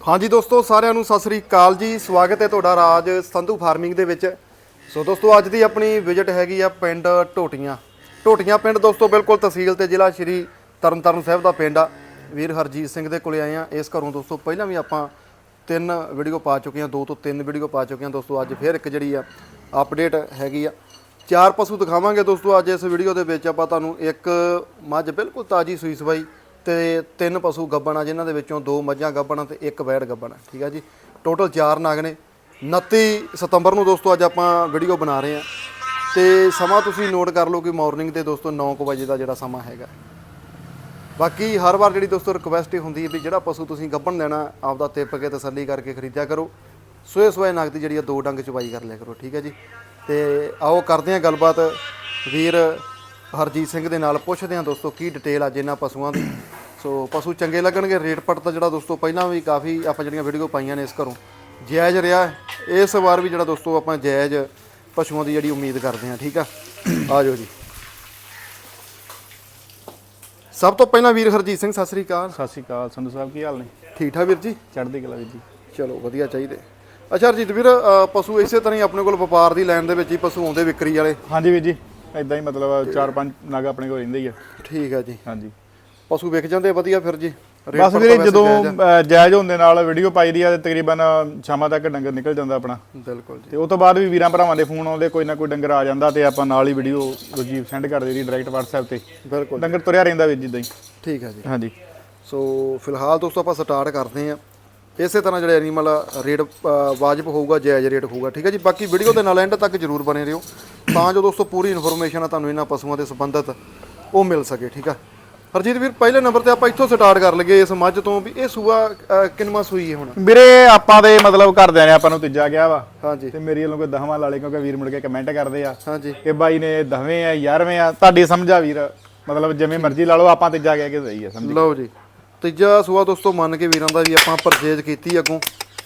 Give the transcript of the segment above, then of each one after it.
ਹਾਂਜੀ ਦੋਸਤੋ, ਸਾਰਿਆਂ ਨੂੰ ਸਤਿ ਸ੍ਰੀ ਅਕਾਲ ਜੀ। ਸਵਾਗਤ ਹੈ ਤੁਹਾਡਾ ਰਾਜ ਸੰਧੂ ਫਾਰਮਿੰਗ ਦੇ ਵਿੱਚ। ਸੋ ਦੋਸਤੋ, ਅੱਜ ਦੀ ਆਪਣੀ ਵਿਜ਼ਿਟ ਹੈਗੀ ਆ ਪਿੰਡ ਟੋਟੀਆਂ ਟੋਟੀਆਂ ਪਿੰਡ ਦੋਸਤੋ, ਬਿਲਕੁਲ ਤਹਿਸੀਲ ਤੇ ਜ਼ਿਲ੍ਹਾ ਸ਼੍ਰੀ ਤਰਨਤਾਰਨ ਸਾਹਿਬ ਦਾ ਪਿੰਡ ਆ। ਵੀਰ ਹਰਜੀਤ ਸਿੰਘ ਦੇ ਕੋਲੇ ਆਏ ਆ। ਇਸ ਘਰੋਂ ਦੋਸਤੋ, ਪਹਿਲਾਂ ਵੀ ਆਪਾਂ ਤਿੰਨ ਵੀਡੀਓ ਪਾ ਚੁੱਕੇ ਆ, ਦੋ ਤੋਂ ਤਿੰਨ ਵੀਡੀਓ ਪਾ ਚੁੱਕੇ ਆ। ਦੋਸਤੋ, ਅੱਜ ਫਿਰ ਇੱਕ ਜਿਹੜੀ ਆ ਅਪਡੇਟ ਹੈਗੀ ਆ। ਚਾਰ ਪਸ਼ੂ ਦਿਖਾਵਾਂਗੇ ਦੋਸਤੋ, ਅੱਜ ਇਸ ਵੀਡੀਓ ਦੇ ਵਿੱਚ ਆਪਾਂ ਤੁਹਾਨੂੰ ਇੱਕ ਮੱਝ ਬਿਲਕੁਲ ਤਾਜੀ ਸੂਈ ਸਵਾਈ ਤੇ ਤਿੰਨ ਪਸ਼ੂ ਗੱਬਣ ਆ ਜਿਨ੍ਹਾਂ ਦੇ ਵਿੱਚੋਂ ਦੋ ਮੱਝਾਂ ਗੱਬਣ ਆ ਤੇ ਇੱਕ ਵੈੜ ਗੱਬਣ, ਠੀਕ ਆ ਜੀ? ਟੋਟਲ ਚਾਰ ਨਾਗ ਨੇ। 29 ਸਤੰਬਰ ਨੂੰ ਦੋਸਤੋ ਅੱਜ ਆਪਾਂ ਵੀਡੀਓ ਬਣਾ ਰਹੇ ਆ। ਤੇ ਸਮਾਂ ਤੁਸੀਂ ਨੋਟ ਕਰ ਲਓ ਕਿ ਮਾਰਨਿੰਗ ਦੇ ਦੋਸਤੋ 9:00 ਵਜੇ ਦਾ ਜਿਹੜਾ ਸਮਾਂ ਹੈਗਾ। ਬਾਕੀ ਹਰ ਵਾਰ ਜਿਹੜੀ ਦੋਸਤੋ ਰਿਕੁਐਸਟ ਹੀ ਹੁੰਦੀ ਹੈ ਵੀ ਜਿਹੜਾ ਪਸ਼ੂ ਤੁਸੀਂ ਗੱਭਣ ਦੇਣਾ, ਆਪਦਾ ਤਿੱਪ ਕੇ ਤਸੱਲੀ ਕਰਕੇ ਖਰੀਦਿਆ ਕਰੋ। ਸੋਏ ਸੋਏ ਨਗ ਦੀ ਜਿਹੜੀ ਆ ਦੋ ਡੰਗ ਚਵਾਈ ਕਰ ਲਿਆ ਕਰੋ, ਠੀਕ ਹੈ ਜੀ? ਤੇ ਆਓ ਕਰਦੇ ਹਾਂ ਗੱਲਬਾਤ। ਵੀਰ ਹਰਜੀਤ ਸਿੰਘ ਦੇ ਨਾਲ ਪੁੱਛਦੇ ਹਾਂ ਦੋਸਤੋ ਕੀ ਡਿਟੇਲ ਆ ਜਿਨ੍ਹਾਂ ਪਸ਼ੂਆਂ ਦੀ। ਸੋ ਪਸ਼ੂ ਚੰਗੇ ਲੱਗਣਗੇ ਰੇਟ ਪੱਟ ਤਾਂ ਜਿਹੜਾ ਦੋਸਤੋ ਪਹਿਲਾਂ ਵੀ ਕਾਫੀ ਆਪਾਂ ਜਿਹੜੀਆਂ ਵੀਡੀਓ ਪਾਈਆਂ ਨੇ ਇਸ ਘਰੋਂ ਜਾਇਜ਼ ਰਿਹਾ। ਇਸ ਵਾਰ ਵੀ ਜਿਹੜਾ ਦੋਸਤੋ ਆਪਾਂ ਜਾਇਜ਼ ਪਸ਼ੂਆਂ ਦੀ ਜਿਹੜੀ ਉਮੀਦ ਕਰਦੇ ਹਾਂ ਠੀਕ ਆ? ਆ ਜਾਓ ਜੀ। ਸਭ ਤੋਂ ਪਹਿਲਾਂ ਵੀਰ ਹਰਜੀਤ ਸਿੰਘ ਸਤਿ ਸ੍ਰੀ ਅਕਾਲ। ਸਤਿ ਸ਼੍ਰੀ ਅਕਾਲ ਸੰਧੂ ਸਾਹਿਬ ਕੀ ਹਾਲ ਨੇ? ਠੀਕ ਠਾਕ ਵੀਰ ਜੀ? ਚੜ੍ਹਦੀ ਕਲਾ ਵੀਰ ਜੀ। ਚਲੋ ਵਧੀਆ ਚਾਹੀਦੇ। ਅੱਛਾ ਹਰਜੀਤ ਵੀਰ ਅ, ਪਸ਼ੂ ਇਸੇ ਤਰ੍ਹਾਂ ਹੀ ਆਪਣੇ ਕੋਲ ਵਪਾਰ ਦੀ ਲਾਈਨ ਦੇ ਵਿੱਚ ਹੀ ਪਸ਼ੂ ਆਉਂਦੇ ਵਿਕਰੀ ਵਾਲੇ। ਹਾਂਜੀ ਵੀਰ ਜੀ ਇਦਾਂ ਹੀ ਮਤਲਬ ਚਾਰ ਪੰਜ ਨਗ ਆਪਣੇ ਕੋਲ ਰਹਿੰਦੇ ਹੀ ਆ। ਠੀਕ ਹੈ ਜੀ। ਹਾਂਜੀ। ਪਸ਼ੂ ਵਿਕ ਜਾਂਦੇ ਵਧੀਆ ਫਿਰ ਜੀ। ਬਸ ਵੀਰੇ ਜਦੋਂ ਜਾਇਜ਼ ਆ। ਹੁੰਦੇ ਨਾਲ ਵੀਡੀਓ ਪਾਈ ਦੀ ਆ ਤੇ ਤਕਰੀਬਨ ਸ਼ਾਮਾਂ ਤੱਕ ਡੰਗਰ ਨਿਕਲ ਜਾਂਦਾ ਆਪਣਾ। ਬਿਲਕੁਲ ਜੀ। ਤੇ ਉਸ ਤੋਂ ਬਾਅਦ ਵੀ ਵੀਰਾਂ ਭਰਾਵਾਂ ਦੇ ਫੋਨ ਆਉਂਦੇ ਕੋਈ ਨਾ ਕੋਈ ਡੰਗਰ ਆ ਜਾਂਦਾ ਤੇ ਆਪਾਂ ਨਾਲ ਹੀ ਵੀਡੀਓ ਦੂਜੀ ਸੈਂਡ ਕਰ ਦੇਦੀ ਡਾਇਰੈਕਟ WhatsApp ਤੇ। ਬਿਲਕੁਲ ਡੰਗਰ ਤੁਰਿਆ ਰਹਿੰਦਾ ਵੀਰ ਜਿੱਦਾਂ ਹੀ। ਠੀਕ ਹੈ ਜੀ। ਹਾਂਜੀ। ਸੋ ਫਿਲਹਾਲ ਦੋਸਤੋ ਆਪਾਂ ਸਟਾਰਟ ਕਰਦੇ ਹਾਂ। ਇਸੇ ਤਰ੍ਹਾਂ ਜਿਹੜੇ ਐਨੀਮਲ ਰੇਟ ਵਾਜਬ ਹੋਊਗਾ ਜਾਇਜ਼ ਰੇਟ ਹੋਊਗਾ ਠੀਕ ਹੈ ਜੀ? ਬਾਕੀ ਵੀਡੀਓ ਦੇ ਨਾਲ ਐਂਡ ਤੱਕ ਜਰੂਰ ਬਣੇ ਰਹੋ। ਤਾਂ ਜੋ ਦੋਸਤੋ ਪੂਰੀ ਇਨਫੋਰਮੇਸ਼ਨ ਆ ਤੁਹਾਨੂੰ ਇਹਨਾਂ ਪਸ਼ੂਆਂ ਦੇ ਸੰਬੰਧਤ ਉਹ ਮਿਲ ਸਕੇ ਠੀਕ ਆ? ਹਰਜੀਤ ਵੀਰ ਪਹਿਲੇ ਨੰਬਰ ਤੇ ਆਪਾਂ ਇੱਥੋਂ ਸਟਾਰਟ ਕਰ ਲਈਏ ਇਸ ਮੱਝ ਤੋਂ ਵੀ ਇਹ ਸੂਆ ਅ, ਕਿੰਨਵਾਂ ਸੂਈ ਹੈ ਹੁਣ? ਵੀਰੇ ਆਪਾਂ ਦੇ ਮਤਲਬ ਘਰਦਿਆਂ ਨੇ ਆਪਾਂ ਨੂੰ ਤੀਜਾ ਗਿਆ ਵਾ। ਹਾਂਜੀ। ਤੇ ਮੇਰੀ ਵੱਲੋਂ ਕੋਈ ਦਹਵਾਂ ਲਾ ਲੇ ਕਿਉਂਕਿ ਵੀਰ ਮੁੜ ਕੇ ਕਮੈਂਟ ਕਰਦੇ ਆ। ਹਾਂਜੀ। ਕਿ ਬਾਈ ਨੇ ਦਵੇਂ ਆ 11ਵੇਂ ਆ ਤੁਹਾਡੀ ਸਮਝਾ ਵੀਰ। ਮਤਲਬ ਜਿਵੇਂ ਮਰਜ਼ੀ ਲਾ ਲਓ ਆਪਾਂ ਤੀਜਾ ਕਹਿ ਕੇ ਸਹੀ ਆ ਸਮਝ ਲਓ ਜੀ। ਤੀਜਾ ਸੂਆ ਦੋਸਤੋ ਮੰਨ ਕੇ ਵੀਰਾਂ ਦਾ ਵੀ ਆਪਾਂ ਪਰਚੇਜ ਕੀਤੀ ਅੱਗੋਂ।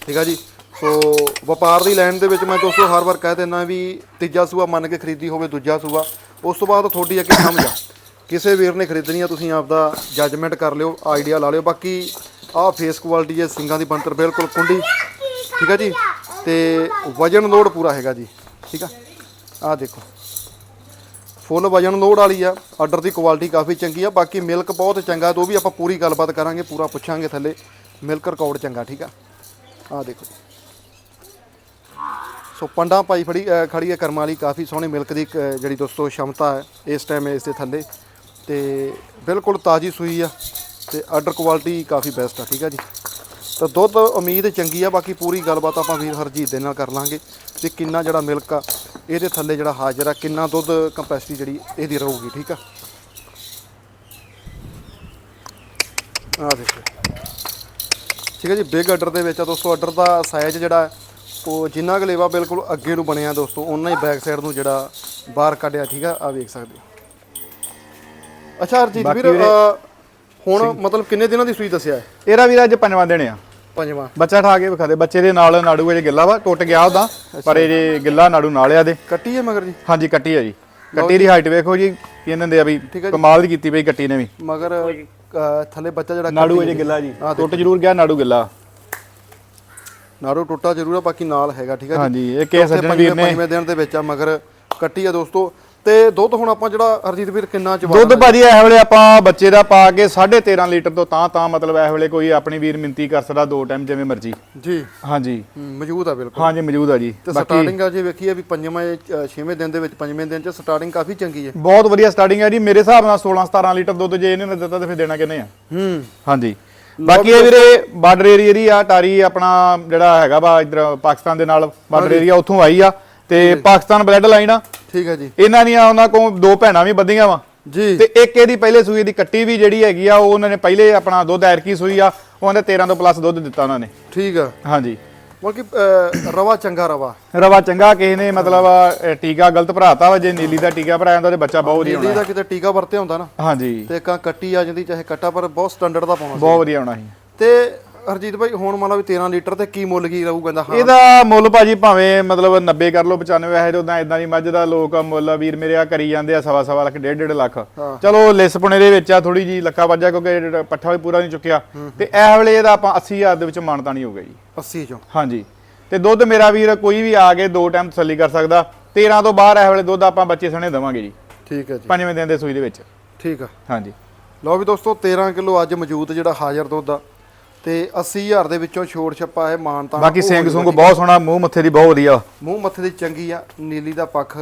ਠੀਕ ਆ ਜੀ? ਸੋ ਵਪਾਰ ਦੀ ਲਾਈਨ ਦੇ ਵਿੱਚ ਮੈਂ ਦੋਸਤੋ ਹਰ ਵਾਰ ਕਹਿ ਦਿੰਦਾ ਵੀ ਤੀਜਾ ਸੂਆ ਮੰਨ ਕੇ ਖਰੀਦੀ ਹੋਵੇ ਦੂਜਾ ਸੂਆ। ਉਸ ਤੋਂ ਬਾਅਦ ਤੁਹਾਡੀ ਅੱਗੇ ਸਮਝ ਆ। ਕਿਸੇ ਵੀਰ ਨੇ ਖਰੀਦਣੀ ਆ ਤੁਸੀਂ ਆਪਦਾ ਜੱਜਮੈਂਟ ਕਰ ਲਿਓ ਆਈਡੀਆ ਲਾ ਲਿਓ। ਬਾਕੀ ਆਹ ਫੇਸ ਕੁਆਲਿਟੀ ਹੈ ਸਿੰਗਾਂ ਦੀ ਬੰਤਰ ਬਿਲਕੁਲ ਕੁੰਡੀ। ਠੀਕ ਹੈ ਜੀ? ਤੇ ਵਜਨ ਲੋਡ ਪੂਰਾ ਹੈਗਾ ਜੀ। ਠੀਕ ਆ? ਆਹ ਦੇਖੋ। ਫੁੱਲ ਵਜਨ ਲੋਡ ਵਾਲੀ ਆ। ਆਰਡਰ ਦੀ ਕੁਆਲਿਟੀ ਕਾਫੀ ਚੰਗੀ ਆ। ਬਾਕੀ ਮਿਲਕ ਬਹੁਤ ਚੰਗਾ ਤੇ ਉਹ ਵੀ ਆਪਾਂ ਪੂਰੀ ਗੱਲਬਾਤ ਕਰਾਂਗੇ ਪੂਰਾ ਪੁੱਛਾਂਗੇ ਥੱਲੇ। ਮਿਲਕ ਰਿਕਾਰਡ ਚੰਗਾ ਠੀਕ ਆ? ਆ ਦੇਖੋ। ਜੀ ਸੋ ਪੰਡਾ ਪਾਈ ਫੜੀ ਅ, ਖੜੀ ਹੈ ਕਰਮਾਂ ਵਾਲੀ। ਕਾਫੀ ਸੋਹਣੀ ਮਿਲਕ ਦੀ ਅ, ਜਿਹੜੀ ਦੋਸਤੋ ਸ਼ਮਤਾ ਹੈ ਇਸ ਟਾਈਮ ਇਸ ਦੇ ਥੱਲੇ। ਤੇ ਬਿਲਕੁਲ ਤਾਜੀ ਸੂਈ ਆ ਤੇ ਆਰਡਰ ਕੁਆਲਿਟੀ ਕਾਫੀ ਬੈਸਟ ਆ, ਠੀਕ ਆ ਜੀ। ਤਾਂ ਦੁੱਧ ਉਮੀਦ ਚੰਗੀ ਆ, ਬਾਕੀ ਪੂਰੀ ਗੱਲਬਾਤ ਆਪਾਂ ਵੀਰ ਹਰਜੀਤ ਦੇ ਨਾਲ ਕਰ ਲਾਂਗੇ ਤੇ ਕਿੰਨਾ ਜਿਹੜਾ ਮਿਲਕ ਆ, ਇਹਦੇ ਥੱਲੇ ਜਿਹੜਾ ਹਾਜ਼ਰ ਆ, ਕਿੰਨਾ ਦੁੱਧ ਕੰਪੈਸਿਟੀ ਜਿਹੜੀ ਇਹਦੀ ਰਹੂਗੀ, ਠੀਕ ਆ। ਆ ਦੇਖੋ। ਠੀਕ ਹੈ ਜੀ ਬਿਗ ਆਰਡਰ ਦੇ ਵਿੱਚ ਆ ਦੋਸਤੋ ਆਰਡਰ ਦਾ ਸਾਈਜ਼ ਜਿਹੜਾ ਉਹ ਜਿੰਨਾ ਕੁ ਲੇਵਾ ਬਿਲਕੁਲ ਅੱਗੇ ਨੂੰ ਬਣਿਆ ਦੋਸਤੋ ਉਹਨਾਂ ਹੀ ਬੈਕ ਸਾਈਡ ਨੂੰ ਜਿਹੜਾ ਬਾਹਰ ਕੱਢਿਆ, ਠੀਕ ਆ ਆ ਵੇਖ ਸਕਦੇ ਹੋ। ਅੱਛਾ ਹਰਜੀਤ ਵੀਰ ਹੁਣ ਮਤਲਬ ਕਿੰਨੇ ਦਿਨਾਂ ਦੀ ਸੂਈ ਦੱਸਿਆ? ਹੈ ਇਹਦਾ ਵੀਰ ਅੱਜ ਪੰਜਵਾਂ ਦਿਨ ਆ। ਪੰਜਵਾਂ। ਬੱਚਾ ਠਾ ਕੇ ਵਿਖਾ ਦੇ। ਬੱਚੇ ਦੇ ਨਾਲ ਨਾੜੂ ਇਹ ਗਿੱਲਾ ਵਾ ਟੁੱਟ ਗਿਆ ਉਹਦਾ ਪਰ ਇਹ ਜੇ ਗਿੱਲਾ ਨਾੜੂ ਨਾਲ ਆ ਦੇ। ਕੱਟੀ ਹੈ ਮਗਰ ਜੀ? ਹਾਂਜੀ ਕੱਟੀ ਆ ਜੀ। ਕੱਟੀ ਦੀ ਹਾਈਟ ਵੇਖੋ ਜੀ ਕੀ ਇਹਨਾਂ ਦੇ ਆ ਵੀ ਕਮਾਲ ਦੀ ਕੀਤੀ ਪਈ ਕੱਟੀ ਨੇ ਵੀ। ਮਗਰ ਥੱਲੇ ਬੱਚਾ ਜਿਹੜਾ ਨਾੜੂ ਇਹ ਜੇ ਗਿੱਲਾ ਜੀ। ਟੁੱਟ ਜ਼ਰੂਰ ਗਿਆ ਨਾੜੂ ਗਿੱਲਾ। ਨਾੜੂ ਟੁੱਟਾ ਜ਼ਰੂਰ ਆ ਬਾਕੀ ਨਾਲ ਹੈਗਾ ਠੀਕ ਆ ਜੀ? ਹਾਂਜੀ ਇਹ ਕੇ ਸੱਜਣ ਵੀਰ ਨੇ। ਪੰਜਵੇਂ ਦਿਨ ਦੇ ਵਿੱਚ ਆ ਮਗਰ ਕੱਟੀ ਆ ਦੋਸਤੋ। ਤੇ ਦੁੱਧ ਹੁਣ ਆਪਾਂ ਜਿਹੜਾ ਹਰਜੀਤ ਵੀਰ ਕਿੰਨਾ ਚ ਦੁੱਧ ਭਾਜੀ ਇਸ ਵੇਲੇ ਆਪਾਂ ਬੱਚੇ ਦਾ ਪਾ ਕੇ 13.5 ਲੀਟਰ ਤੋਂ ਤਾਂ ਤਾਂ ਮਤਲਬ ਇਸ ਵੇਲੇ ਕੋਈ ਆਪਣੀ ਵੀਰ ਮਿੰਤੀ ਕਰ ਸਕਦਾ ਦੋ ਟਾਈਮ ਜਿਵੇਂ ਮਰਜ਼ੀ। ਜੀ। ਹਾਂਜੀ। ਮੌਜੂਦ ਆ ਬਿਲਕੁਲ। ਹਾਂਜੀ ਮੌਜੂਦ ਆ ਜੀ। ਤੇ ਸਟਾਰਟਿੰਗ ਆ ਜੇ ਵੇਖੀਏ ਵੀ ਪੰਜਵਾਂ ਛੇਵੇਂ ਦਿਨ ਦੇ ਵਿੱਚ ਪੰਜਵੇਂ ਦਿਨ ਚ ਸਟਾਰਟਿੰਗ ਕਾਫੀ ਚੰਗੀ ਹੈ। ਬਹੁਤ ਵਧੀਆ ਸਟਾਰਟਿੰਗ ਹੈ ਜੀ। ਮੇਰੇ ਹਿਸਾਬ ਨਾਲ 16 17 ਲੀਟਰ ਦੁੱਧ ਜੇ ਇਹਨੇ ਨਾ ਦਿੱਤਾ ਤਾਂ ਫਿਰ ਦੇਣਾ ਕਿੰਨੇ ਆ? ਹੂੰ। ਹਾਂਜੀ। ਬਾਕੀ ਇਹ ਵੀਰੇ ਬਾਰਡਰ ਏਰੀਆ ਦੀ ਆ ਟਾਰੀ ਆਪਣਾ ਜਿਹੜਾ ਹੈਗਾ ਵਾ ਇਧਰ ਪਾਕਿਸਤਾਨ ਦੇ ਨਾਲ ਬਾਰਡਰ ਏਰੀਆ ਉੱਥੋਂ ਆਈ ਆ। ਤੇ ਪਾਕਿਸਤਾਨ ਬਲੱਡ ਲਾਈਨ ਆ। ਠੀਕ ਹੈ ਜੀ। ਇਹਨਾਂ ਦੀਆਂ ਉਹਨਾਂ ਕੋਲ ਦੋ ਭੈਣਾਂ ਵੀ ਬੱਧੀਆਂ ਵਾ। ਜੀ। ਤੇ ਇੱਕ ਇਹਦੀ ਪਹਿਲੇ ਸੂਈ ਦੀ ਕੱਟੀ ਵੀ ਜਿਹੜੀ ਹੈਗੀ ਆ ਉਹ ਉਹਨਾਂ ਨੇ ਪਹਿਲੇ ਆਪਣਾ ਦੁੱਧ ਐਰਕੀ ਸੂਈ ਆ ਉਹਨਾਂ ਦੇ 13 ਤੋਂ ਪਲੱਸ ਦੁੱਧ ਦਿੱਤਾ ਉਹਨਾਂ ਨੇ। ਠੀਕ ਆ। ਹਾਂਜੀ। ਮਤਲਬ ਕਿ ਅ, ਰਵਾ ਚੰਗਾ ਰਵਾ। ਰਵਾ ਚੰਗਾ ਕਿਸੇ ਨੇ ਮਤਲਬ ਟੀਕਾ ਗਲਤ ਭਰਾਤਾ ਵਾ ਜੇ ਨੀਲੀ ਦਾ ਟੀਕਾ ਭਰਾਇਆ ਜਾਂਦਾ ਤੇ ਬੱਚਾ ਬਹੁਤ ਵਧੀਆ ਨੀਲੀ ਦਾ ਕਿਤੇ ਟੀਕਾ ਵਰਤਿਆ ਹੁੰਦਾ ਨਾ ਹਾਂਜੀ। ਤੇ ਕਾਂ ਕੱਟੀ ਆ ਜਾਂਦੀ ਚਾਹੇ ਕੱਟਾ ਪਰ ਬਹੁਤ ਸਟੈਂਡਰਡ ਦਾ ਪਾਉਣਾ ਸੀ। ਬਹੁਤ ਵਧੀਆ ਹੋਣਾ ਸੀ। ਤੇ ਹਰਜੀਤ ਭਾਈ ਹੁਣ ਮੰਨ ਲਾ ਵੀ 13 ਲੀਟਰ ਤੇ ਕੀ ਮੁੱਲ ਕੀ ਰਹੂਗਾ ਇਹਦਾ ਹਾਂ। ਇਹਦਾ ਮੁੱਲ ਭਾਜੀ ਭਾਵੇਂ ਮਤਲਬ 90 ਕਰ ਲਓ 95 ਹੈ ਉਦਾਂ ਇਦਾਂ ਦੀ ਮੱਝ ਦਾ ਲੋਕ ਮੁੱਲ ਵੀਰ ਮੇਰੇ ਆ ਕਰੀ ਜਾਂਦੇ ਆ ਸਵਾ ਸਵਾ ਲੱਖ ਡੇਢ ਡੇਢ ਲੱਖ। ਚਲੋ ਲਿਸ ਪੁਣੇ ਦੇ ਵਿੱਚ ਆ ਥੋੜੀ ਜੀ ਲੱਖਾ ਵੱਜਾ ਕਿਉਂਕਿ ਪੱਠਾ ਵੀ ਪੂਰਾ ਨਹੀਂ ਚੁੱਕਿਆ। ਤੇ ਇਹ ਵੇਲੇ ਇਹਦਾ ਆਪਾਂ 80000 ਦੇ ਵਿੱਚ ਮਾਨਤਾ ਨਹੀਂ ਹੋਊਗਾ ਜੀ। 80 ਚੋਂ। ਹਾਂਜੀ। ਤੇ ਦੁੱਧ ਮੇਰਾ ਵੀਰ ਕੋਈ ਵੀ ਆ ਕੇ ਦੋ ਟਾਈਮ ਤਸੱਲੀ ਕਰ ਸਕਦਾ। 13 ਤੋਂ ਬਾਹਰ ਇਹ ਵੇਲੇ ਦੁੱਧ ਆਪਾਂ ਬੱਚੇ ਸਣੇ ਦੇਵਾਂਗੇ ਜੀ। ਠੀਕ ਹੈ ਜੀ। ਪੰਜਵੇਂ ਦਿਨ ਦੇ ਸੂਈ ਦੇ ਵਿੱਚ। ਠੀਕ ਆ। ਹਾਂਜੀ। ਲਓ ਵੀ ਦੋਸਤੋ 13 ਕਿਲੋ ਅੱਜ ਮੌਜੂਦ ਜਿਹੜਾ ਹਾਜ਼ਰ ਦੁੱਧ ਆ ਤੇ 80000 ਦੇ ਵਿੱਚੋਂ ਛੋੜ ਛੱਪਾ ਹੈ ਮਾਨਤਾ ਬਾਕੀ ਸਿੰਘ ਸੁੰਗ ਬਹੁਤ ਸੋਹਣਾ ਮੂੰਹ ਮੱਥੇ ਦੀ ਬਹੁਤ ਵਧੀਆ। ਮੂੰਹ ਮੱਥੇ ਦੀ ਚੰਗੀ ਆ ਨੀਲੀ ਦਾ ਪੱਖ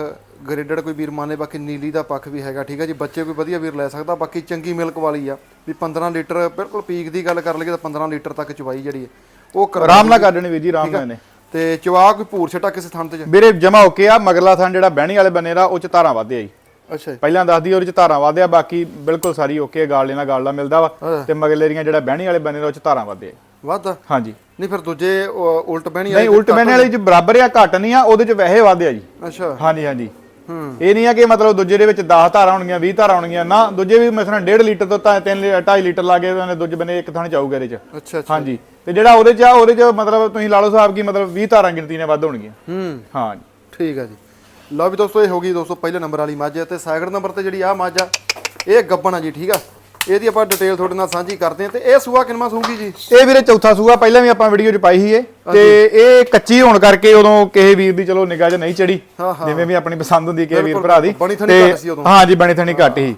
ਗ੍ਰੇਡਡ ਕੋਈ ਵੀਰ ਮਾਨੇ ਬਾਕੀ ਨੀਲੀ ਦਾ ਪੱਖ ਵੀ ਹੈਗਾ ਠੀਕ ਹੈ ਜੀ ਬੱਚੇ ਕੋਈ ਵਧੀਆ ਵੀਰ ਲੈ ਸਕਦਾ ਬਾਕੀ ਚੰਗੀ ਮਿਲਕ ਵਾਲੀ ਆ ਵੀ 15 ਲੀਟਰ ਬਿਲਕੁਲ ਪੀਕ ਦੀ ਗੱਲ ਕਰ ਲਈਏ ਤਾਂ 15 ਲੀਟਰ ਤੱਕ ਚਵਾਈ ਜਿਹੜੀ ਹੈ ਉਹ ਆਰਾਮ ਨਾਲ ਕੱਢਣੀ ਵੀਰ ਜੀ ਆਰਾਮ ਨਾਲ ਨੇ ਤੇ ਚਵਾ ਕੋਈ ਭੂਰ ਛਟਾ ਕਿਸੇ ਥਣ ਤੇ ਵੀਰੇ ਜਮਾ ਹੋ ਕੇ ਆ ਮਗਰਲਾ ਥਾਂ ਜਿਹੜਾ ਬਹਿਣੀ ਵਾਲੇ ਬੰਨੇ ਦਾ ਉਹ ਚ ਧਾਰਾਂ ਵਾਧੇ ਆ ਜੀ। ਅੱਛਾ ਜੀ। ਪਹਿਲਾਂ ਦੱਸਦੀ ਉਹਦੇ ਚ ਧਾਰਾਂ ਵਾਧੇ ਆ ਬਾਕੀ ਬਿਲਕੁਲ ਸਾਰੀ ਓਕੇ ਗਾਲ ਨਾਲ ਗਾਲ ਦਾ ਮਿਲਦਾ ਵਾ। ਤੇ ਮਗਰਲੇਰੀਆਂ ਜਿਹੜਾ ਬਹਿਣੀ ਵਾਲੇ ਬੰਨੇ ਦਾ ਉਹ ਚ ਧਾਰਾਂ ਵਾਧੇ ਵਾਧਾ? ਹਾਂਜੀ। ਨਹੀਂ ਫਿਰ ਦੂਜੇ ਉਲਟ ਬਹਿਣੀ ਨਹੀਂ ਉਲਟ ਬਹਿਣੇ ਵਾਲੇ ਚ ਬਰਾਬਰ ਆ ਘੱਟ ਨਹੀਂ ਆ ਉਹਦੇ ਚ ਵੈਸੇ ਵਾਧੇ ਆ ਜੀ। ਅੱਛਾ। ਹਾਂਜੀ ਹਾਂਜੀ। ਹੂੰ। ਇਹ ਨਹੀਂ ਆ ਕਿ ਮਤਲਬ ਦੂਜੇ ਦੇ ਵਿੱਚ 10 ਧਾਰਾਂ ਹੋਣਗੀਆਂ 20 ਧਾਰਾਂ ਹੋਣਗੀਆਂ ਨਾ ਦੂਜੇ ਵੀ ਮਸਲਾਂ 1.5 ਲੀਟਰ ਤੋਂ ਤਾਂ 3 2.5 ਲੀਟਰ ਲਾ ਕੇ ਉਹਨੇ ਦੂਜੇ ਬੰਨੇ ਇੱਕ ਥਾਂ ਚਾਊਗਾ ਇਹਦੇ ਚ। ਅੱਛਾ ਅੱਛਾ। ਹਾਂਜੀ। ਤੇ ਜਿਹੜਾ ਉਹਦੇ ਚ ਆ ਉਹਦੇ ਚ ਮਤਲਬ ਤੁਸੀਂ ਲਾ ਲਓ ਸਾਹਿਬ ਕੀ ਮਤਲਬ 20 ਧਾਰਾਂ ਗਿਣਤੀ ਨੇ ਵੱਧ ਹੋਣਗੀਆਂ। ਹੂੰ। ਹਾਂ ਠੀਕ ਆ ਜੀ। ਲਓ ਵੀ ਦੋਸਤੋ ਇਹ ਹੋ ਗਈ ਦੋਸਤੋ ਪਹਿਲੇ ਨੰਬਰ ਵਾਲੀ ਮੱਝ ਤੇ ਸੈਕਿੰਡ ਨੰਬਰ ਤੇ ਜਿਹੜੀ ਆ ਮੱਝ ਆ ਇਹ ਗੱਬਣ ਆ ਜੀ ਠੀਕ ਆ? ਇਹਦੀ ਆਪਾਂ ਡਿਟੇਲ ਤੁਹਾਡੇ ਨਾਲ ਸਾਂਝੀ ਕਰਦੇ ਹਾਂ ਤੇ ਇਹ ਸੂਆ ਕਿੰਨਾ ਸੂਗੀ ਜੀ? ਇਹ ਵੀਰੇ ਚੌਥਾ ਸੂਆ ਪਹਿਲਾਂ ਵੀ ਆਪਾਂ ਵੀਡੀਓ 'ਚ ਪਾਈ ਸੀ ਇਹ। ਤੇ ਇਹ ਕੱਚੀ ਹੋਣ ਕਰਕੇ ਉਦੋਂ ਕਿਸੇ ਵੀਰ ਦੀ ਚਲੋ ਨਿਗਾਹ 'ਚ ਨਹੀਂ ਚੜੀ। ਜਿਵੇਂ ਵੀ ਆਪਣੀ ਪਸੰਦ ਹੁੰਦੀ ਕਿਸੇ ਵੀਰ ਭਰਾ ਦੀ। ਬਣੀ ਥਣੀ ਤੇ- ਘੱਟ ਸੀ ਉਦੋਂ। ਹਾਂ ਜੀ ਬਣੀ ਥਣੀ ਘੱਟ ਸੀ।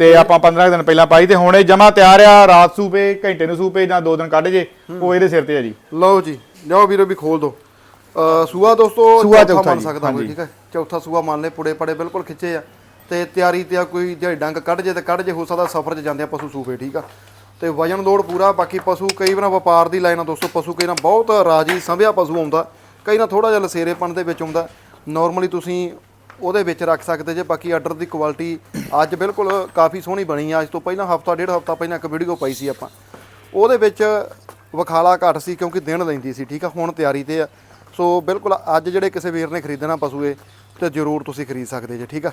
ਤੇ ਆਪਾਂ 15 ਕੁ ਦਿਨ ਪਹਿਲਾਂ ਪਾਈ ਤੇ ਹੁਣ ਇਹ ਜਮਾ ਤਿਆਰ ਆ ਰਾਤ ਸੂਪੇ ਘੰਟੇ ਨੂੰ ਸੂਪੇ ਜਾਂ ਦੋ ਦਿਨ ਕੱਢ ਜੇ ਉਹ ਇਹਦੇ ਸਿਰ ਤੇ ਆ ਜੀ। ਲਓ ਜੀ ਲਿਓ ਵੀਰੋ ਵੀ ਖੋਲ ਦੋ। ਸੂਆ ਦੋਸਤੋ ਸੂਆ ਚੌਥਾ ਮੰਨ ਸਕਦਾ ਕੋਈ। ਠੀਕ ਹੈ? ਚੌਥਾ ਸੂਆ ਮੰਨ ਲੈ ਪੁੜੇ ਪੜੇ ਬਿਲਕੁਲ ਖਿੱਚੇ ਆ। ਤੇ ਤਿਆਰੀ ਤੇ ਆ ਕੋਈ ਜੇ ਡੰਗ ਕੱਢ ਜੇ ਤੇ ਕੱਢ ਜੇ ਹੋ ਸਕਦਾ ਸਫ਼ਰ 'ਚ ਜਾਂਦੇ ਆ ਪਸ਼ੂ ਸੂਫੇ ਠੀਕ ਆ? ਤੇ ਵਜਨ ਲੋਡ ਪੂਰਾ ਬਾਕੀ ਪਸ਼ੂ ਕਈ ਵਾਰ ਵਪਾਰ ਦੀ ਲਾਈਨ ਆ ਦੋਸਤੋ ਪਸ਼ੂ ਕਈ ਨਾ ਬਹੁਤ ਰਾਜੀ ਸੰਭਿਆ ਪਸ਼ੂ ਆਉਂਦਾ ਕਈ ਨਾ ਥੋੜਾ ਜਿਹਾ ਲਸੇਰੇਪਣ ਦੇ ਵਿੱਚ ਆਉਂਦਾ। ਨਾਰਮਲੀ ਤੁਸੀਂ ਉਹਦੇ ਵਿੱਚ ਰੱਖ ਸਕਦੇ ਜੇ ਬਾਕੀ ਆਰਡਰ ਦੀ ਕੁਆਲਿਟੀ ਅੱਜ ਬਿਲਕੁਲ ਕਾਫੀ ਸੋਹਣੀ ਬਣੀ ਆ। ਅੱਜ ਤੋਂ ਪਹਿਲਾਂ ਹਫਤਾ ਡੇਢ ਹਫਤਾ ਪਹਿਲਾਂ ਇੱਕ ਵੀਡੀਓ ਪਾਈ ਸੀ ਆਪਾਂ। ਉਹਦੇ ਵਿੱਚ ਵਖਾਲਾ ਘੱਟ ਸੀ ਕਿਉਂਕਿ ਦਿਨ ਲੈਂਦੀ ਸੀ ਠੀਕ ਆ? ਹੁਣ ਤਿਆਰੀ ਤੇ ਆ। ਸੋ ਬਿਲਕੁਲ ਅੱਜ ਜਿਹੜੇ ਕਿਸੇ ਵੀਰ ਨੇ ਖਰੀਦਣਾ ਪਸ਼ੂ ਇਹ ਤੇ ਜ਼ਰੂਰ ਤੁਸੀਂ ਖਰੀਦ ਸਕਦੇ ਜੇ, ਠੀਕ ਆ?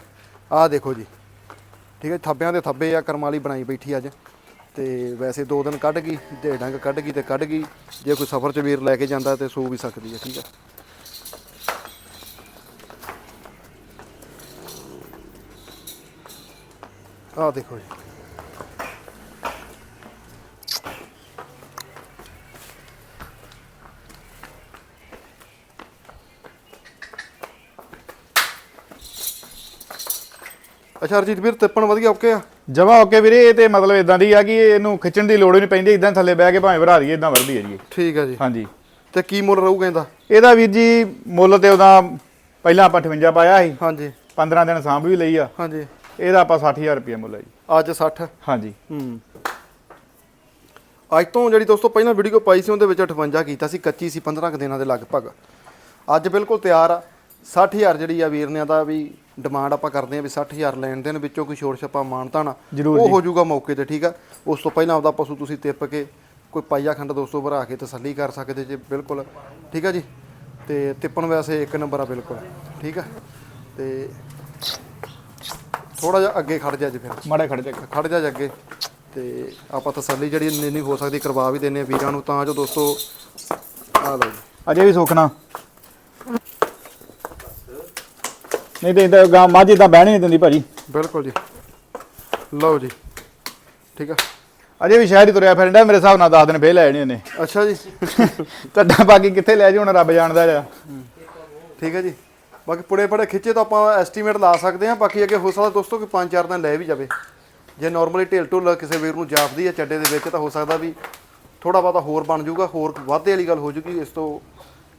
ਆਹ ਦੇਖੋ ਜੀ। ਠੀਕ ਹੈ ਥੱਬਿਆਂ ਦੇ ਥੱਬੇ ਆ ਕਰਮਾਲੀ ਬਣਾਈ ਬੈਠੀ ਅੱਜ। ਤੇ ਵੈਸੇ ਦੋ ਦਿਨ ਕੱਢ ਗਈ, ਤੇ ਡੰਗ ਕੱਢ ਗਈ ਤੇ ਕੱਢ ਗਈ। ਜੇ ਕੋਈ ਸਫ਼ਰ 'ਚ ਵੀਰ ਲੈ ਕੇ ਜਾਂਦਾ ਤੇ ਸੂ ਵੀ ਸਕਦੀ ਹੈ ਠੀਕ ਹੈ ਆਹ ਦੇਖੋ ਜੀ। ਅੱਛਾ ਅਰਜੀਤ ਵੀਰ ਤਿੱਪਣ ਵਧੀਆ ਓਕੇ ਆ? ਜਮਾ ਓਕੇ ਵੀਰੇ ਇਹ ਤੇ ਮਤਲਬ ਇਦਾਂ ਦੀ ਆ ਕਿ ਇਹਨੂੰ ਖਿੱਚਣ ਦੀ ਲੋੜ ਹੀ ਨਹੀਂ ਪੈਂਦੀ ਇਦਾਂ ਥੱਲੇ ਬਹਿ ਕੇ ਭਾਵੇਂ ਭਰਾ ਦਈਏ ਇਦਾਂ ਵਰਦੀ ਹੈ ਜੀ। ਠੀਕ ਆ ਜੀ। ਹਾਂਜੀ। ਤੇ ਕੀ ਮੁੱਲ ਰਹੂਗਾ ਇਹਦਾ? ਇਹਦਾ ਵੀਰ ਜੀ ਮੁੱਲ ਤੇ ਉਹਦਾ ਪਹਿਲਾਂ ਆਪਾਂ 58 ਪਾਇਆ ਸੀ। ਹਾਂਜੀ। 15 ਦਿਨ ਸਾਂਭ ਵੀ ਲਈ ਆ। ਹਾਂਜੀ। ਇਹਦਾ ਆਪਾਂ 60000 ਰੁਪਏ ਮੁੱਲ ਹੈ ਜੀ। ਅੱਜ 60 ਹਾਂਜੀ। ਹੂੰ। ਅੱਜ ਤੋਂ ਜਿਹੜੀ ਦੋਸਤੋ ਪਹਿਲਾਂ ਵੀਡੀਓ ਪਾਈ ਸੀ ਉਹਦੇ ਵਿੱਚ 58 ਕੀਤਾ ਸੀ ਕੱਚੀ ਸੀ 15 ਕੁ ਦਿਨਾਂ ਦੇ ਲਗਭਗ। ਅੱਜ ਬਿਲਕੁਲ ਤਿਆਰ ਆ। 60000 ਜਿਹੜੀ ਆ ਵੀਰਨਿਆਂ ਦਾ ਵੀ ਡਿਮਾਂਡ ਆਪਾਂ ਕਰਦੇ ਆ ਵੀ 60000 ਲੈਣ ਦੇਣ ਵਿੱਚੋਂ ਕੋਈ ਛੋੜ ਛੱਪਾ ਮਾਨਤਾ ਨਾ ਉਹ ਹੋ ਜਾਊਗਾ ਮੌਕੇ ਤੇ ਠੀਕ ਆ? ਉਸ ਤੋਂ ਪਹਿਲਾਂ ਆਪਦਾ ਪਸ਼ੂ ਤੁਸੀਂ ਤਿੱਪ ਕੇ ਕੋਈ ਪਾਈਆ ਖੰਡ ਦੋਸਤੋ ਭਰਾ ਕੇ ਤਸੱਲੀ ਕਰ ਸਕਦੇ ਜੇ ਬਿਲਕੁਲ। ਠੀਕ ਆ ਜੀ? ਤੇ ਤਿੱਪਣ ਵੈਸੇ ਇੱਕ ਨੰਬਰ ਆ ਬਿਲਕੁਲ। ਠੀਕ ਆ? ਤੇ ਥੋੜਾ ਜਿਹਾ ਅੱਗੇ ਖੜ ਜਾ ਜੀ ਫਿਰ। ਮਾੜੇ ਖੜ ਜਾ ਖੜ ਜਾ ਜੀ ਅੱਗੇ। ਤੇ ਆਪਾਂ ਤਸੱਲੀ ਜਿਹੜੀ ਨਹੀਂ ਹੋ ਸਕਦੀ ਕਰਵਾ ਵੀ ਦਿੰਨੇ ਆ ਵੀਰਾਂ ਨੂੰ ਤਾਂ ਜੋ ਦੋਸਤੋ ਆ ਲਓ ਜੀ। ਅਜੇ ਵੀ ਸੁਖਣਾ ਨਹੀਂ ਤੇ ਇਦਾਂ ਗਾਂ ਮੱਝ ਇਦਾਂ ਬਹਿਣੀ ਨਹੀਂ ਦਿੰਦੀ ਭਾਜੀ। ਬਿਲਕੁਲ ਜੀ। ਲਓ ਜੀ। ਠੀਕ ਆ। ਅਜੇ ਵੀ ਸ਼ਹਿਰ ਹੀ ਤੁਰਿਆ ਫਿਰਦਾ ਮੇਰੇ ਹਿਸਾਬ ਨਾਲ 10 ਦਿਨ ਫੇਰ ਲੈ ਜਾਣੇ ਅੱਛਾ ਜੀ। ਤੁਹਾਡਾ ਬਾਕੀ ਕਿੱਥੇ ਲੈ ਜਾਉ ਹੁਣ ਰੱਬ ਜਾਣਦਾ ਆ ਠੀਕ ਹੈ ਜੀ। ਬਾਕੀ ਪੁੜੇ ਪੜੇ ਖਿੱਚੇ ਤਾਂ ਆਪਾਂ ਐਸਟੀਮੇਟ ਲਾ ਸਕਦੇ ਹਾਂ। ਬਾਕੀ ਅੱਗੇ ਹੋ ਸਕਦਾ ਦੋਸਤੋ ਕਿ 5-4 ਦਿਨ ਲੈ ਵੀ ਜਾਵੇ। ਜੇ ਨਾਰਮਲੀ ਢਿੱਲ ਢੁੱਲ ਕਿਸੇ ਵੀਰ ਨੂੰ ਜਾਪਦੀ ਹੈ ਚੱਡੇ ਦੇ ਵਿੱਚ ਤਾਂ ਹੋ ਸਕਦਾ ਵੀ ਥੋੜਾ ਬਹੁਤਾ ਹੋਰ ਬਣ ਜਾਊਗਾ ਹੋਰ ਵਾਧੇ ਵਾਲੀ ਗੱਲ ਹੋ ਜੂਗੀ ਇਸ ਤੋਂ।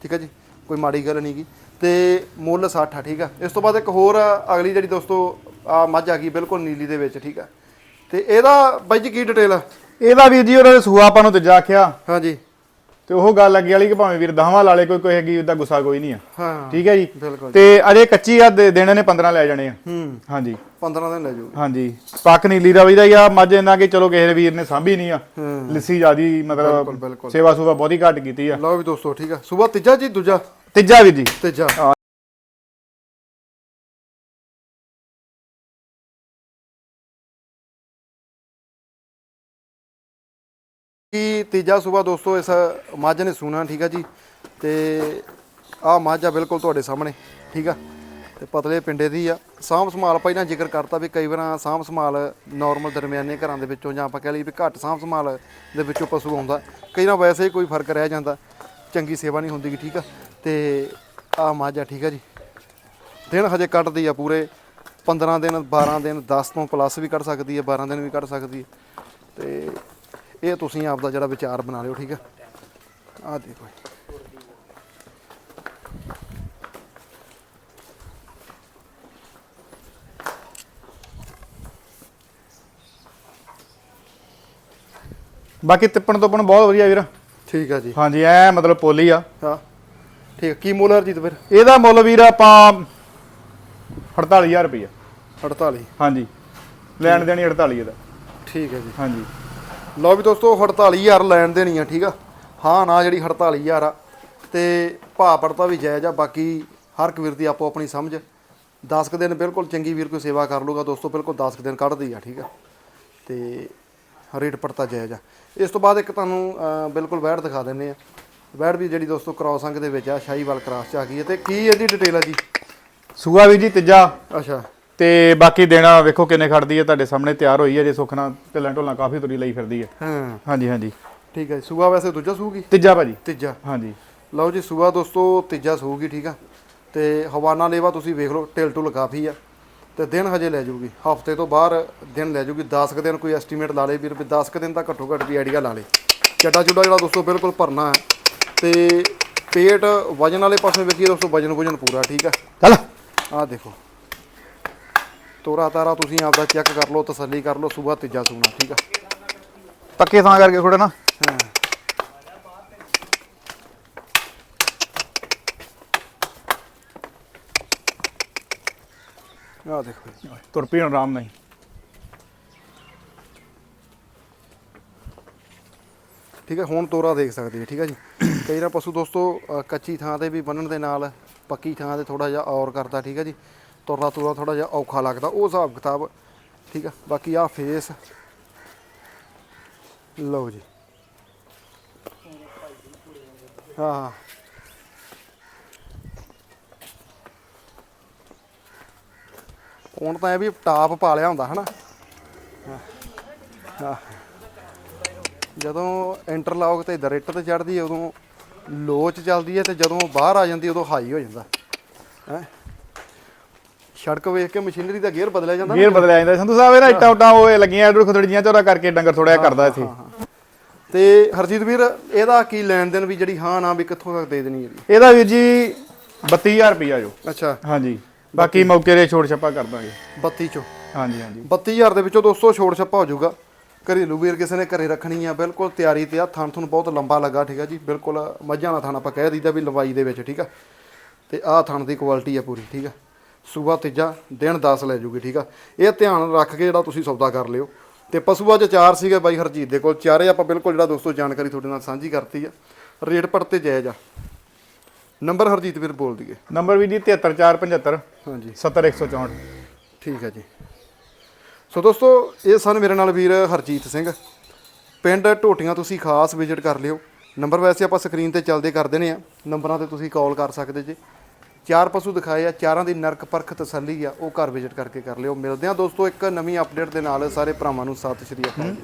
ਠੀਕ ਹੈ ਜੀ। ਕੋਈ ਮਾੜੀ ਗੱਲ ਨਹੀਂਗੀ ਤੇ ਮੁੱਲ 60 ਆ ਠੀਕ ਆ। ਇਸ ਤੋਂ ਬਾਅਦ ਇੱਕ ਹੋਰ ਅਗਲੀ ਜਿਹੜੀ ਦੋਸਤੋ ਆ ਮੱਝ ਆ ਗਈ ਬਿਲਕੁਲ ਨੀਲੀ ਦੇ ਵਿੱਚ ਠੀਕ ਆ। ਤੇ ਇਹਦਾ ਬਾਈ ਜੀ ਕੀ ਡਿਟੇਲ ਆ? ਇਹਦਾ ਵੀਰ ਜੀ ਉਹਨਾਂ ਨੇ ਸੂਆ ਆਪਾਂ ਨੂੰ ਤੇ ਜਾ ਆਖਿਆ। ਹਾਂਜੀ। ਤੇ ਉਹ ਗੱਲ ਅੱਗੇ ਵਾਲੀ ਕਿ ਭਾਵੇਂ ਵੀਰ ਦਹਾਂ ਵਾਲੇ ਕੋਈ ਕੋਈ ਹੈਗੀ ਉਹਦਾ ਗੁੱਸਾ ਕੋਈ ਨਹੀਂ ਆ। ਹਾਂ ਠੀਕ ਹੈ ਜੀ? ਤੇ ਅਜੇ ਕੱਚੀ ਆ ਦੇਣੇ ਨੇ 15 ਲੈ ਜਾਣੇ ਆ। ਹੂੰ। ਹਾਂਜੀ। 15 ਦਿਨ ਲੈ ਜਾਊਗੀ ਹਾਂਜੀ। ਪੱਕ ਨੀਲੀ ਦਾ ਵੀ ਦਾ ਆ ਮੱਝ ਇਹਨਾਂ ਕਿ ਚਲੋ ਕਿਸੇ ਵੀਰ ਨੇ ਸਾਂਭੀ ਨਹੀਂ ਆ। ਲਿੱਸੀ ਜਿਆਦੀ ਮਤਲਬ। ਸੇਵਾ ਸੂਵਾ ਬਹੁਤੀ ਘੱਟ ਕੀਤੀ ਆ। ਲਓ ਵੀ ਦੋਸਤੋ ਠੀਕ ਆ। ਸੂਬਾ ਤੀਜਾ ਜੀ ਦੂਜਾ। ਤੀਜਾ ਵੀਰ ਜੀ। ਤੀਜਾ। ਕੀ ਤੀਜਾ ਸੂਬਾ ਦੋਸਤੋ ਇਸ ਮੱਝ ਨੇ ਸੂਣਾ ਠੀਕ ਆ ਜੀ। ਤੇ ਆਹ ਮੱਝ ਆ ਬਿਲਕੁਲ ਤੁਹਾਡੇ ਸਾਹਮਣੇ ਠੀਕ ਆ। ਤੇ ਪਤਲੇ ਪਿੰਡੇ ਦੀ ਆ। ਸਾਂਭ ਸੰਭਾਲ ਪਹਿਲਾਂ ਜ਼ਿਕਰ ਕਰਤਾ ਵੀ ਕਈ ਵਾਰਾਂ ਸਾਂਭ ਸੰਭਾਲ ਨਾਰਮਲ ਦਰਮਿਆਨੇ ਘਰਾਂ ਦੇ ਵਿੱਚੋਂ ਜਾਂ ਆਪਾਂ ਕਹਿ ਲਈਏ ਵੀ ਘੱਟ ਸਾਂਭ ਸੰਭਾਲ ਦੇ ਵਿੱਚੋਂ ਪਸ਼ੂ ਆਉਂਦਾ। ਕਈ ਵਾਰ ਵੈਸੇ ਹੀ ਕੋਈ ਫ਼ਰਕ ਰਹਿ ਜਾਂਦਾ। ਚੰਗੀ ਸੇਵਾ ਨਹੀਂ ਹੁੰਦੀ ਠੀਕ ਆ। ਤੇ ਆਹ ਮੱਝ ਆ ਠੀਕ ਆ ਜੀ। ਦਿਨ ਹਜੇ ਕੱਢਦੀ ਆ ਪੂਰੇ। 15 ਦਿਨ 12 ਦਿਨ 10 ਤੋਂ ਪਲੱਸ ਵੀ ਕੱਢ ਸਕਦੀ ਹੈ 12 ਦਿਨ ਵੀ ਕੱਢ ਸਕਦੀ ਹੈ ਤੇ ਇਹ ਤੁਸੀਂ ਆਪ ਦਾ ਜਿਹੜਾ ਵਿਚਾਰ ਬਣਾ ਲਿਓ ਠੀਕ ਹੈ ਆਹ ਦੇਖੋ। ਬਾਕੀ ਤਿੱਪਣ ਤੋਪਣ ਬਹੁਤ ਵਧੀਆ ਵੀਰ। ਠੀਕ ਆ ਜੀ। ਹਾਂਜੀ ਐ ਮਤਲਬ ਪੋਲੀ ਆ। ਹਾਂ। ਠੀਕ। ਕੀ ਮੁੱਲ ਹਰਜੀਤ ਫਿਰ? ਇਹਦਾ ਮੁੱਲ ਵੀਰ ਆਪਾਂ 48000 ਰੁਪਏ 48 ਹਾਂਜੀ। ਲੈਣ ਦੇਣੀ 48 ਇਹਦਾ। ਠੀਕ ਹੈ ਜੀ। ਹਾਂਜੀ। ਲਓ ਵੀ ਦੋਸਤੋ 48000 ਲੈਣ ਦੇਣੀ ਆ ਠੀਕ ਆ? ਹਾਂ ਨਾ ਜਿਹੜੀ 48000 ਆ ਤੇ ਭਾਅ ਪੜਤਾ ਵੀ ਜਾਇਜ਼ ਆ ਬਾਕੀ ਹਰ ਇੱਕ ਵੀਰ ਦੀ ਆਪੋ ਆਪਣੀ ਸਮਝ। 10 ਕੁ ਦਿਨ ਬਿਲਕੁਲ ਚੰਗੀ ਵੀਰ ਕੋਈ ਸੇਵਾ ਕਰ ਲੂਗਾ ਦੋਸਤੋ ਬਿਲਕੁਲ 10 ਕੁ ਦਿਨ ਕੱਢਦੀ ਆ ਠੀਕ ਆ? ਤੇ ਰੇਟ ਪੜਤਾ ਜਾਇਜ਼ ਆ। ਇਸ ਤੋਂ ਬਾਅਦ ਇੱਕ ਤੁਹਾਨੂੰ ਬਿਲਕੁਲ ਵੈੜ ਦਿਖਾ ਦਿੰਨੇ ਆ। ਵੈੜ ਵੀ ਜਿਹੜੀ ਦੋਸਤੋ ਕ੍ਰਾਸ ਅੰਗ ਦੇ ਵਿੱਚ ਆ ਸ਼ਾਹੀਵਾਲ ਕ੍ਰਾਸ ਚ ਆ ਗਈ ਹੈ। ਤੇ ਕੀ ਇਹਦੀ ਡਿਟੇਲ ਆ ਜੀ? ਸੂਆ ਵੀ ਜੀ ਤੀਜਾ। ਅੱਛਾ। ਤੇ ਬਾਕੀ ਦੇਣਾ ਵੇਖੋ ਕਿੰਨੇ ਖੜਦੀ ਹੈ ਤੁਹਾਡੇ ਸਾਹਮਣੇ ਤਿਆਰ ਹੋਈ ਹੈ ਜੇ ਸੁੱਖ ਨਾਲ ਢਿੱਲਾਂ ਢੋਲਾਂ ਕਾਫੀ ਤੁਰੀ ਲਈ ਫਿਰਦੀ ਹੈ। ਹਾਂ। ਹਾਂਜੀ ਹਾਂਜੀ। ਠੀਕ ਹੈ ਸੂਆ ਵੈਸੇ ਦੂਜਾ ਸੂਗੀ ਤੀਜਾ ਭਾਜੀ। ਤੀਜਾ। ਹਾਂਜੀ। ਲਓ ਜੀ ਸੂਆ ਦੋਸਤੋ ਤੀਜਾ ਸੂਗੀ ਠੀਕ ਆ? ਤੇ ਹਵਾਨਾ ਲੇਵਾ ਤੁਸੀਂ ਵੇਖ ਲਓ ਢਿਲ ਢੁਲ ਕਾਫੀ ਆ। ਤੇ ਦਿਨ ਹਜੇ ਲੈ ਜਾਊਗੀ ਹਫ਼ਤੇ ਤੋਂ ਬਾਹਰ ਦਿਨ ਲੈ ਜਾਊਗੀ 10 ਕੁ ਦਿਨ ਕੋਈ ਐਸਟੀਮੇਟ ਲਾ ਲੇ ਵੀਰ ਵੀ 10 ਕੁ ਦਿਨ ਤਾਂ ਘੱਟੋ ਘੱਟ ਵੀ ਆਈਡੀਆ ਲਾ ਲੇ। ਚੱਡਾ ਚੁੱਡਾ ਜਿਹੜਾ ਦੋਸਤੋ ਬਿਲਕੁਲ ਭਰਨਾ ਹੈ ਤੇ ਪੇਟ ਵਜਨ ਵਾਲੇ ਪਾਸੇ ਵੇਖੀਏ ਦੋਸਤੋ ਵਜਨ ਵਜਨ ਪੂਰਾ ਠੀਕ ਆ? ਚੱਲ। ਆਹ ਦੇਖੋ। ਤੋਰਾ ਤਾਰਾ ਤੁਸੀਂ ਆਪਦਾ ਚੈੱਕ ਕਰ ਲਓ ਤਸੱਲੀ ਕਰ ਲਓ ਸੂਆ ਤੀਜਾ ਸੂਣਾ ਠੀਕ ਆ? ਪੱਕੇ ਥਾਂ ਕਰਕੇ ਥੋੜੇ ਨਾ। ਹਾਂ। ਆਹ ਦੇਖੋ। ਤੁਰ ਪਈ ਹੁਣ ਆਰਾਮ ਨਹੀਂ ਠੀਕ ਹੈ ਹੁਣ ਤੋਰਾ ਦੇਖ ਸਕਦੇ ਜੀ ਠੀਕ ਹੈ ਜੀ? ਕਈ ਵਾਰ ਪਸ਼ੂ ਦੋਸਤੋ ਕੱਚੀ ਥਾਂ ਤੇ ਵੀ ਬੰਨਣ ਦੇ ਨਾਲ ਪੱਕੀ ਥਾਂ ਤੇ ਥੋੜਾ ਜਿਹਾ ਔਰ ਕਰਦਾ, ਠੀਕ ਹੈ ਜੀ? ਤੁਰਨਾ ਤੁਰਨਾ ਥੋੜਾ ਜਿਹਾ ਔਖਾ ਲੱਗਦਾ, ਉਹ ਹਿਸਾਬ ਕਿਤਾਬ, ਠੀਕ ਆ? ਬਾਕੀ ਆਹ ਫੇਸ ਲਓ ਜੀ। ਹਾਂ ਹੁਣ ਤਾਂ ਇਹ ਵੀ ਟਾਪ ਪਾ ਲਿਆ ਹੁੰਦਾ, ਹਨਾ? ਹਾਂ। ਜਦੋਂ ਇੰਟਰਲੌਕ ਤੇ ਦਰਿੱਟ ਤੇ ਚੜਦੀ ਹੈ ਉਦੋਂ ਲੋ ਚ ਚੱਲਦੀ ਹੈ ਤੇ ਜਦੋਂ ਬਾਹਰ ਆ ਜਾਂਦੀ ਉਦੋਂ ਹਾਈ ਹੋ ਜਾਂਦਾ। ਹੈ? ਸੜਕ ਵੇਖ ਕੇ ਮਸ਼ੀਨਰੀ ਦਾ ਗੇਅਰ ਬਦਲਿਆ ਜਾਂਦਾ। ਗੇਅਰ ਬਦਲਿਆ ਜਾਂਦਾ। ਸੰਧੂ ਸਾਹਿਬ ਇਹਦਾ ਇੱਟਾਂ ਉੱਟਾਂ ਉਹ ਲੱਗੀਆਂ ਡੁੜ ਖੁਦੜੀਆਂ ਚੋਰਾ ਕਰਕੇ ਡੰਗਰ ਥੋੜਿਆ ਕਰਦਾ ਇੱਥੇ। ਤੇ ਹਰਜੀਤ ਵੀਰ ਇਹਦਾ ਕੀ ਲੈਣ ਦੇਣ ਵੀ ਜਿਹੜੀ ਹਾਂ ਨਾ ਵੀ ਕਿੱਥੋਂ ਤੱਕ ਦੇ ਦੇਣੀ ਇਹਦੀ ਇਹਦਾ ਵੀਰ ਜੀ 32000 ਰੁਪਇਆ ਜੋ। ਅੱਛਾ। ਹਾਂਜੀ। ਬਾਕੀ ਮੌਕੇ ਦੇ ਛੋੜ ਛੱਪਾ ਕਰ ਦਾਂਗੇ। 32 ਚੋਂ। ਹਾਂਜੀ ਹਾਂਜੀ। 32000 ਦੇ ਵਿੱਚੋਂ ਦੋਸਤੋ ਛੋੜ ਛੱਪਾ ਹੋ ਜਾਊਗਾ। ਘਰੇਲੂ ਵੀਰ ਕਿਸੇ ਨੇ ਘਰੇ ਰੱਖਣੀ ਆ ਬਿਲਕੁਲ ਤਿਆਰੀ ਤੇ ਆ ਥਣ ਥਣ ਬਹੁਤ ਲੰਬਾ ਲੱਗਾ ਠੀਕ ਆ ਜੀ ਬਿਲਕੁਲ ਮੱਝਾਂ ਦਾ ਥਣ ਆਪਾਂ ਕਹਿ ਦਈਦਾ ਵੀ ਲੰਬਾਈ ਦੇ ਵਿੱਚ ਠੀਕ ਆ। ਤੇ ਆਹ ਥਣ ਦੀ ਕੁਆਲਿਟੀ ਆ ਪੂਰੀ ਠੀਕ ਆ। ਸੂਆ ਤੀਜਾ ਦਿਨ 10 ਲੈ ਜੂਗੀ ਠੀਕ ਆ। ਇਹ ਧਿਆਨ ਰੱਖ ਕੇ ਜਿਹੜਾ ਤੁਸੀਂ ਸੌਦਾ ਕਰ ਲਿਓ। ਤੇ ਪਸ਼ੂਆ ਚ ਚਾਰ ਸੀਗੇ ਬਾਈ ਹਰਜੀਤ ਦੇ ਕੋਲ ਚਾਰੇ ਆਪਾਂ ਬਿਲਕੁਲ ਜਿਹੜਾ ਦੋਸਤੋ ਜਾਣਕਾਰੀ ਤੁਹਾਡੇ ਨਾਲ ਸਾਂਝੀ ਕਰਤੀ ਆ। ਰੇਟ ਪੜ ਤੇ ਜਾਇਜ਼ ਆ। ਨੰਬਰ ਹਰਜੀਤ ਵੀਰ ਬੋਲ ਦਈਏ। ਨੰਬਰ ਵੀ ਜੀ 73475 ਹਾਂਜੀ। 70164 ਠੀਕ ਹੈ ਜੀ। ਸੋ ਦੋਸਤੋ, ਇਹ ਸਨ ਮੇਰੇ ਨਾਲ ਵੀਰ ਹਰਜੀਤ ਸਿੰਘ। ਪਿੰਡ ਢੋਟੀਆਂ ਤੁਸੀਂ ਖਾਸ ਵਿਜ਼ਿਟ ਕਰ ਲਿਓ। ਨੰਬਰ ਵੈਸੇ ਆਪਾਂ ਸਕਰੀਨ ਤੇ ਚੱਲਦੇ ਕਰ ਦੇਣੇ ਆ। ਨੰਬਰਾਂ ਤੇ ਤੁਸੀਂ ਕਾਲ ਕਰ ਸਕਦੇ ਜੇ। ਚਾਰ ਪਸ਼ੂ ਦਿਖਾਏ ਆ, ਚਾਰਾਂ ਦੀ ਨਰਕ ਪਰਖ ਤਸੱਲੀ ਆ, ਉਹ ਘਰ ਵਿਜ਼ਿਟ ਕਰਕੇ ਕਰ ਲਿਓ। ਮਿਲਦੇ ਆ ਦੋਸਤੋ ਇੱਕ ਨਵੀਂ ਅਪਡੇਟ ਦੇ ਨਾਲ। ਸਾਰੇ ਭਰਾਵਾਂ ਨੂੰ ਸਤਿ ਸ਼੍ਰੀ ਅਕਾਲ ਜੀ।